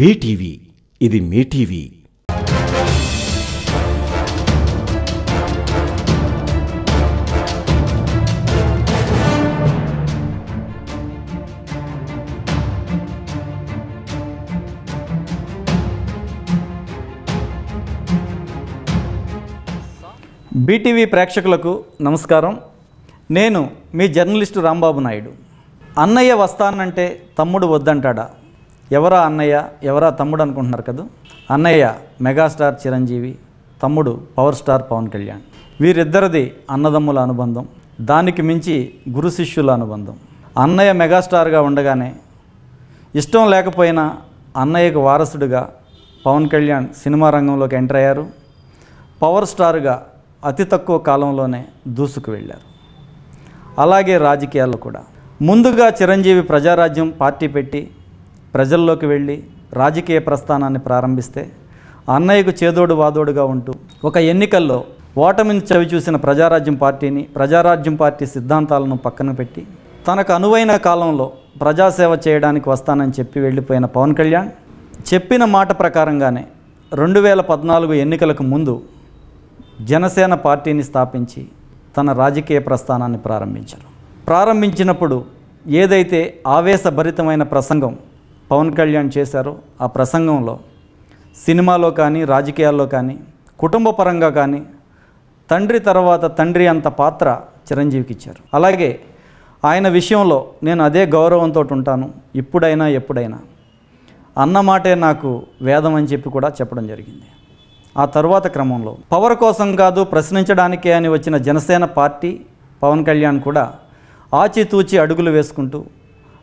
BTV ఇది మీ TV. BTV ప్రేక్షకులకు నమస్కారం. నేను మీ జర్నలిస్టు రాంబాబు నాయుడు. అన్నయ్య వస్తానంటే తమ్ముడు వద్దంటాడా? ఎవరా అన్నయ్య ఎవరా తమ్ముడు అనుకుంటున్నారు కదా? అన్నయ్య మెగాస్టార్ చిరంజీవి తమ్ముడు పవర్ స్టార్ పవన్ కళ్యాణ్. వీరిద్దరిది అన్నదమ్ముల అనుబంధం దానికి మించి గురు శిష్యుల అనుబంధం. అన్నయ్య మెగాస్టార్గా ఉండగానే ఇష్టం లేకపోయినా అన్నయ్యకు వారసుడిగా పవన్ కళ్యాణ్ సినిమా రంగంలోకి ఎంటర్ అయ్యారు. పవర్ స్టార్గా అతి తక్కువ కాలంలోనే దూసుకు వెళ్ళారు. అలాగే రాజకీయాల్లో కూడా. ముందుగా చిరంజీవి ప్రజారాజ్యం పార్టీ పెట్టి ప్రజల్లోకి వెళ్ళి రాజకీయ ప్రస్థానాన్ని ప్రారంభిస్తే అన్నయ్యకు చేదోడు వాదోడుగా ఉంటూ ఒక ఎన్నికల్లో ఓటమిని చవి చూసిన ప్రజారాజ్యం పార్టీని ప్రజారాజ్యం పార్టీ సిద్ధాంతాలను పక్కన పెట్టి తనకు అనువైన కాలంలో ప్రజాసేవ చేయడానికి వస్తానని చెప్పి వెళ్ళిపోయిన పవన్ కళ్యాణ్ చెప్పిన మాట ప్రకారంగానే రెండు వేల పద్నాలుగు ఎన్నికలకు ముందు జనసేన పార్టీని స్థాపించి తన రాజకీయ ప్రస్థానాన్ని ప్రారంభించారు. ప్రారంభించినప్పుడు ఏదైతే ఆవేశభరితమైన ప్రసంగం పవన్ కళ్యాణ్ చేశారో ఆ ప్రసంగంలో. సినిమాలో కానీ రాజకీయాల్లో కానీ కుటుంబ పరంగా కానీ తండ్రి తర్వాత తండ్రి అంత పాత్ర చిరంజీవికి ఇచ్చారు. అలాగే ఆయన విషయంలో నేను అదే గౌరవంతో ఉంటాను ఇప్పుడైనా ఎప్పుడైనా. అన్నమాటే నాకు వేదం అని చెప్పి కూడా చెప్పడం జరిగింది. ఆ తర్వాత క్రమంలో పవర్ కోసం కాదు ప్రశ్నించడానికే అని వచ్చిన జనసేన పార్టీ పవన్ కళ్యాణ్ కూడా ఆచితూచి అడుగులు వేసుకుంటూ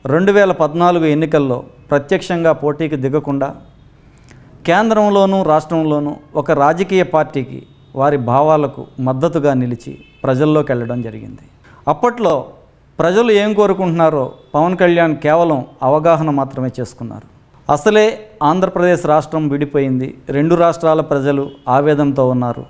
రెండు వేల పద్నాలుగు ఎన్నికల్లో ప్రత్యక్షంగా పోటీకి దిగకుండా కేంద్రంలోనూ రాష్ట్రంలోనూ ఒక రాజకీయ పార్టీకి వారి భావాలకు మద్దతుగా నిలిచి ప్రజల్లోకి వెళ్ళడం జరిగింది. అప్పట్లో ప్రజలు ఏం కోరుకుంటున్నారో పవన్ కళ్యాణ్ కేవలం అవగాహన మాత్రమే చేసుకున్నారు. అసలే ఆంధ్రప్రదేశ్ రాష్ట్రం విడిపోయింది. రెండు రాష్ట్రాల ప్రజలు ఆవేదనతో ఉన్నారు.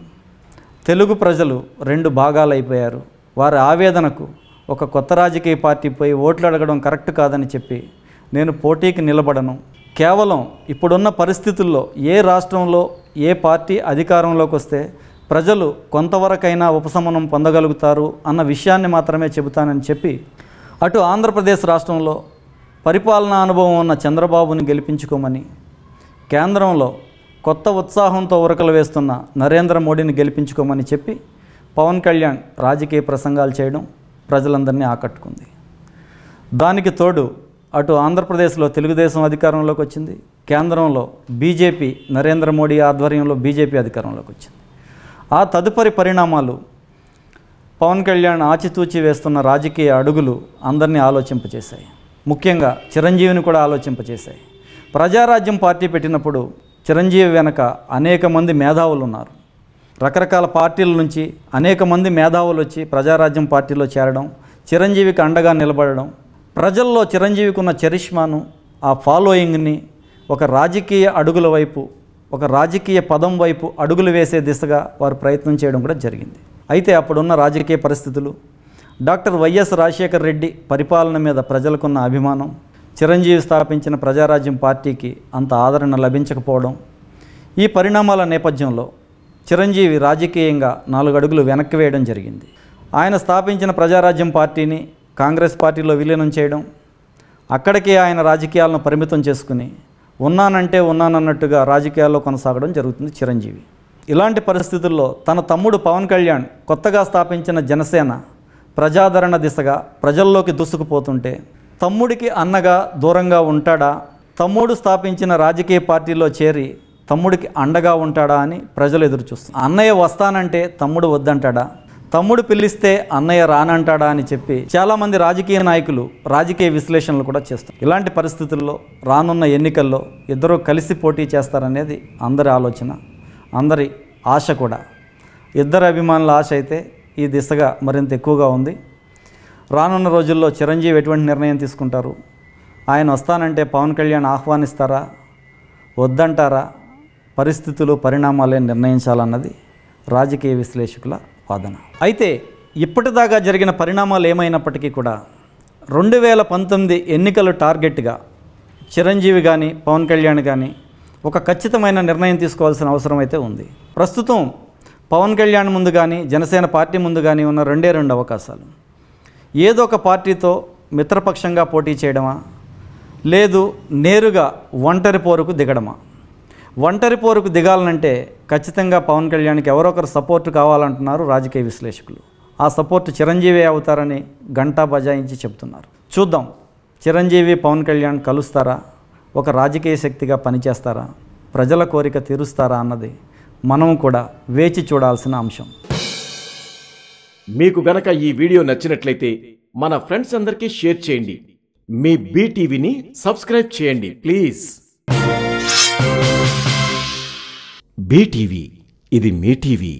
తెలుగు ప్రజలు రెండు భాగాలైపోయారు. వారి ఆవేదనకు ఒక కొత్త రాజకీయ పార్టీ పోయి ఓట్లు అడగడం కరెక్ట్ కాదని చెప్పి నేను పోటీకి నిలబడను. కేవలం ఇప్పుడున్న పరిస్థితుల్లో ఏ రాష్ట్రంలో ఏ పార్టీ అధికారంలోకి వస్తే ప్రజలు కొంతవరకైనా ఉపశమనం పొందగలుగుతారు అన్న విషయాన్ని మాత్రమే చెబుతానని చెప్పి అటు ఆంధ్రప్రదేశ్ రాష్ట్రంలో పరిపాలనా అనుభవం ఉన్న చంద్రబాబుని గెలిపించుకోమని కేంద్రంలో కొత్త ఉత్సాహంతో ఉరకలు వేస్తున్న నరేంద్ర మోడీని గెలిపించుకోమని చెప్పి పవన్ కళ్యాణ్ రాజకీయ ప్రసంగాలు చేయడం ప్రజలందరినీ ఆకట్టుకుంది. దానికి తోడు అటు ఆంధ్రప్రదేశ్లో తెలుగుదేశం అధికారంలోకి వచ్చింది. కేంద్రంలో బీజేపీ నరేంద్ర మోడీ ఆధ్వర్యంలో బీజేపీ అధికారంలోకి వచ్చింది. ఆ తదుపరి పరిణామాలు పవన్ కళ్యాణ్ ఆచితూచి వేస్తున్న రాజకీయ అడుగులు అందరినీ ఆలోచింపచేశాయి ముఖ్యంగా చిరంజీవిని కూడా ఆలోచింపచేశాయి ప్రజారాజ్యం పార్టీ పెట్టినప్పుడు చిరంజీవి వెనక అనేక మంది మేధావులు ఉన్నారు. రకరకాల పార్టీల నుంచి అనేక మంది మేధావులు వచ్చి ప్రజారాజ్యం పార్టీలో చేరడం చిరంజీవికి అండగా నిలబడడం ప్రజల్లో చిరంజీవికి ఉన్న చరిష్మాను ఆ ఫాలోయింగ్ని ఒక రాజకీయ అడుగుల వైపు ఒక రాజకీయ పదం వైపు అడుగులు వేసే దిశగా వారు ప్రయత్నం చేయడం కూడా జరిగింది. అయితే అప్పుడున్న రాజకీయ పరిస్థితులు డాక్టర్ వైఎస్ రాజశేఖర రెడ్డి పరిపాలన మీద ప్రజలకున్న అభిమానం చిరంజీవి స్థాపించిన ప్రజారాజ్యం పార్టీకి అంత ఆదరణ లభించకపోవడం ఈ పరిణామాల నేపథ్యంలో చిరంజీవి రాజకీయంగా నాలుగు అడుగులు వెనక్కి వేయడం జరిగింది. ఆయన స్థాపించిన ప్రజారాజ్యం పార్టీని కాంగ్రెస్ పార్టీలో విలీనం చేయడం అక్కడికే ఆయన రాజకీయాలను పరిమితం చేసుకుని ఉన్నానంటే ఉన్నానన్నట్టుగా రాజకీయాల్లో కొనసాగడం జరుగుతుంది చిరంజీవి. ఇలాంటి పరిస్థితుల్లో తన తమ్ముడు పవన్ కళ్యాణ్ కొత్తగా స్థాపించిన జనసేన ప్రజాదరణ దిశగా ప్రజల్లోకి దూసుకుపోతుంటే తమ్ముడికి అన్నగా దూరంగా ఉంటాడా? తమ్ముడు స్థాపించిన రాజకీయ పార్టీలో చేరి తమ్ముడికి అండగా ఉంటాడా అని ప్రజలు ఎదురు చూస్తారు అన్నయ్య వస్తానంటే తమ్ముడు వద్దంటాడా? తమ్ముడు పిలిస్తే అన్నయ్య రానంటాడా అని చెప్పి చాలామంది రాజకీయ నాయకులు రాజకీయ విశ్లేషణలు కూడా చేస్తారు. ఇలాంటి పరిస్థితుల్లో రానున్న ఎన్నికల్లో ఇద్దరూ కలిసి పోటీ చేస్తారనేది అందరి ఆలోచన అందరి ఆశ కూడా. ఇద్దరు అభిమానుల ఆశ అయితే ఈ దిశగా మరింత ఎక్కువగా ఉంది. రానున్న రోజుల్లో చిరంజీవి ఎటువంటి నిర్ణయం తీసుకుంటారు? ఆయన వస్తానంటే పవన్ కళ్యాణ్ ఆహ్వానిస్తారా? వద్దంటారా? పరిస్థితులు పరిణామాలే నిర్ణయించాలన్నది రాజకీయ విశ్లేషకుల వాదన. అయితే ఇప్పటిదాకా జరిగిన పరిణామాలు ఏమైనప్పటికీ కూడా రెండు వేల పంతొమ్మిది ఎన్నికలు టార్గెట్గా చిరంజీవి కానీ పవన్ కళ్యాణ్ కానీ ఒక ఖచ్చితమైన నిర్ణయం తీసుకోవాల్సిన అవసరం అయితే ఉంది. ప్రస్తుతం పవన్ కళ్యాణ్ ముందు కానీ జనసేన పార్టీ ముందు కానీ ఉన్న రెండే రెండు అవకాశాలు. ఏదో ఒక పార్టీతో మిత్రపక్షంగా పోటీ చేయడమా? లేదు నేరుగా ఒంటరి పోరుకు దిగడమా? ఒంటరి పోరుకు దిగాలనంటే ఖచ్చితంగా పవన్ కళ్యాణ్కి ఎవరొకరు సపోర్ట్ కావాలంటున్నారు రాజకీయ విశ్లేషకులు. ఆ సపోర్ట్ చిరంజీవి అవుతారని గంటా బజాయించి చెప్తున్నారు చూద్దాం. చిరంజీవి పవన్ కళ్యాణ్ కలుస్తారా? ఒక రాజకీయ శక్తిగా పనిచేస్తారా? ప్రజల కోరిక తీరుస్తారా అన్నది మనం కూడా వేచి చూడాల్సిన అంశం. మీకు గనక ఈ వీడియో నచ్చినట్లయితే మన ఫ్రెండ్స్ అందరికీ షేర్ చేయండి. మీ బీటీవీని సబ్స్క్రైబ్ చేయండి ప్లీజ్. బీటీవీ ఇది మీ టీవీ.